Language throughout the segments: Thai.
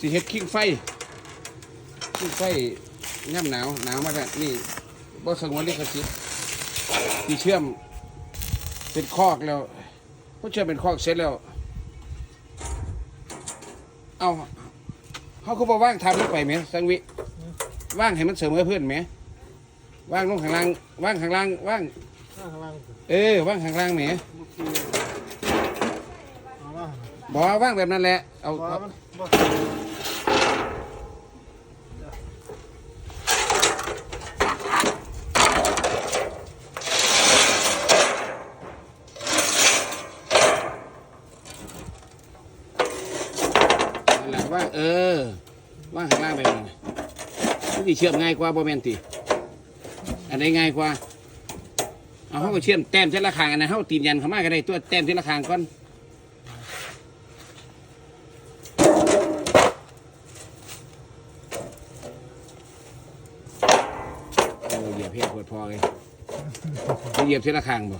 สิเฮ็ดคิงไฟคิงไฟย่ำหนาวหนาวมากนี่บ่สงวนลิขสิทธิ์ที่เชื่อมเป็นคอกแล้วพอเชื่อมเป็นคอกเสร็จแล้ว เอาเขาก็บอกว่างทำลงไปไหมสังวิว่างให้มันเสมอเพื่อนไหมว่างลงข้างล่างว่างข้างล่างว่างข้างล่างเออว่างข้างล่างไหมบอกว่าว่างแบบนั้นแหละเอา บ่เอามันบ่นั่นแหลว่างเออ ว่างข้างล่างแบบนั้นมันสิเชื่อมง่ายกว่าโบแมนติอันไหนง่ายกว่าเอาเขาก็เชื่อมแต้มเส้นละคางอันนั้นเขาตีนยันเข้ามาก็ได้ตัวแต้มเส้นละคางก่อนโอ้เห ยียบเพศปวดพอเลยเหยียบเส้นละคางบ่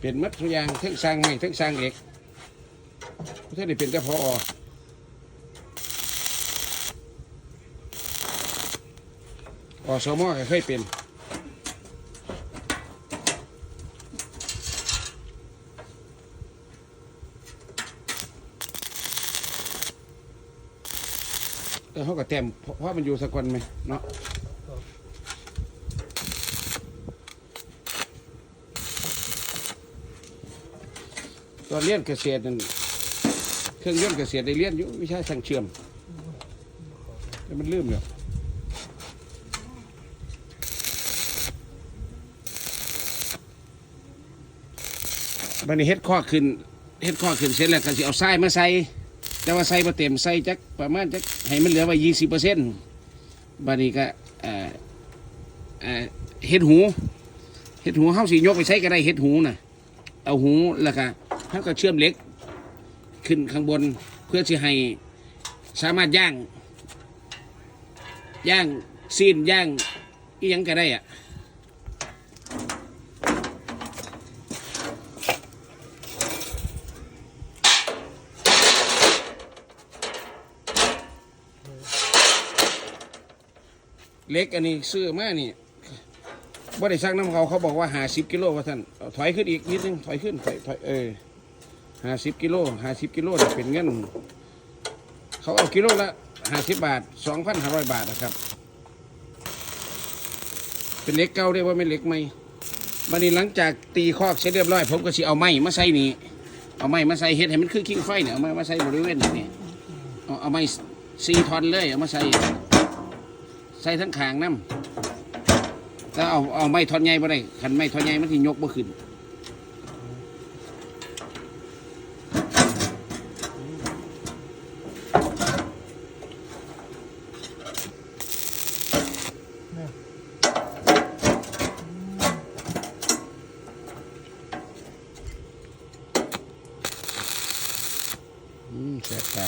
เป็นมัดทุกอย่างทั้งสร้างไม้ทั้งสร้างเหล็กเท่านี้เป็นเจ้าพอ อสมอก็เคยเป็นเออเขาก็แต้มเพราะมันอยู่สกวันไหมเนาะตอนเรียนเกษตรนั่นเครื่องยนต์เกษตรได้เรียนอยู่วิชาสั่งเชื่อมแต่มันลืมแล้ว บันนี้เฮ็ดข้อขึ้นเฮ็ดข้อขึ้นเสร็จแล้วก็สิเอาทรายมาใส่แต่ว่าใส่มาเต็มใส่จักประมาณจักให้มันเหลือไว้ยี่สิบเปอร์เซ็นต์บัดนี้ก็เอ่อเอ่อเห็ดหูเห็ดหูเฮาสิยกไปใช้ก็ได้เห็ดหูน่ะเอาหูแล้วก็เฮาก็เชื่อมเหล็ก ขึ้นข้างบนเพื่อสิให้สามารถย่างย่างซีนย่างอีหยังก็ได้อะ เล็กอันนี้ซื้อมานี่บ่ได้สั่งน้ำเขาเขาบอกว่าหาสิบกิโลว่าท่านถอยขึ้นอีกนิดนึงถอยขึ้นถอยถอยเออห้าสิบกิโลห้าสิบกิโลเนี่ยเป็นเงินเขาเอากิโลละห้าสิบบาทสองพันห้าร้อยบาทนะครับ เป็นเล็กเก่าได้ว่าไม่เล็กใหม่บันนี้หลังจากตีคอกเสร็จเรียบร้อยผมก็สิเอาไม้มาใส่นี่เอาไม้มาใส่เฮ็ดให้มันคือคิงไฟเนี่ยเอาไม้มาใส่บริเวณนี้เอาเอาไม้สี่ทอนเลยเอามาใส่ ใส่ทั้งขางน้ำแต่เอาเอาไม้ท่อนใหญ่บ่ได้ขันไม้ท่อนใหญ่มันที่ยกบ่ขึ้นนี่ยอืมแสบตา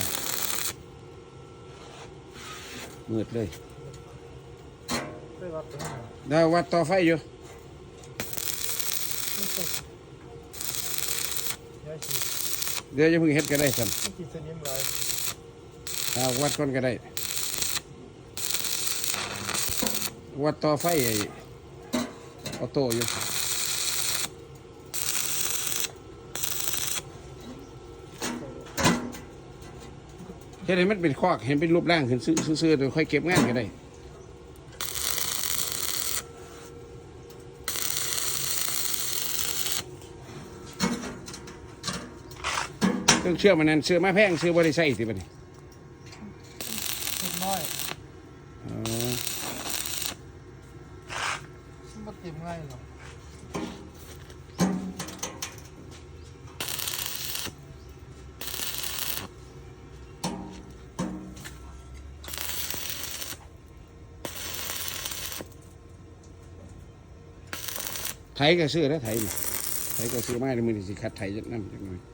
มืดเลย ไดาวัดต่อไฟอยู่เดี๋ยวจะพึ่งเฮ็ดก็ได้สันมันกี่สนิมหลายเอาวัดก่อนก็ได้ วัดต่อไฟไอ้ออโต้อยู่เฮ็ดให้มันเป็นคอกเห็นเป็นรูปร่างขึ้นซื่อๆโดยค่อยเก็บงานก็ได้ เครื่องเชื่อมมันนั่นเชื่อมาแพงซื้อบริษัทสิบัดนี้นิดน้อยอ๋อมันบ่เต็มง่ายหรอกไถก็ซื้อแล้วไถนี่ไถก็ซื้อมาในมือนี่สิคัดไถจักน้ำจักหน่อยก็เลยเห็นเอาอีหยังลวดมันออกมาแล้วนี่อยู่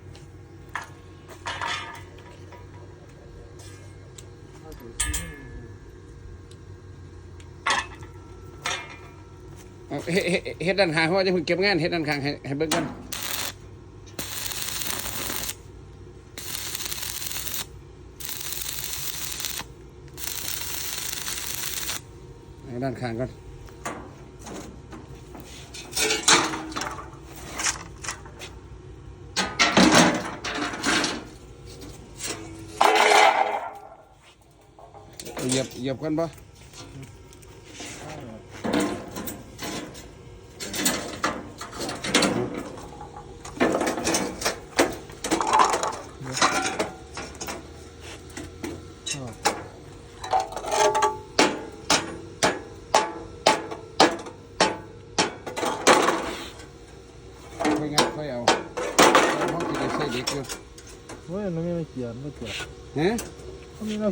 เอาเฮ็ดเฮ็ดเฮ็ดด้านข้างเพราะว่าจะเพิ่งเก็บงานเฮ็ดด้านข้างให้ให้เบิ่งกันให้ด้านข้างก่อนเหยียบเหยียบกันปะ ค่อยงัดค่อยเอาเอาห้องที่ได้ใส่เด็กอยู่เฮ้ยมันไม่มาเกียร์ไม่เกียร์ ฮะ มันไม่มา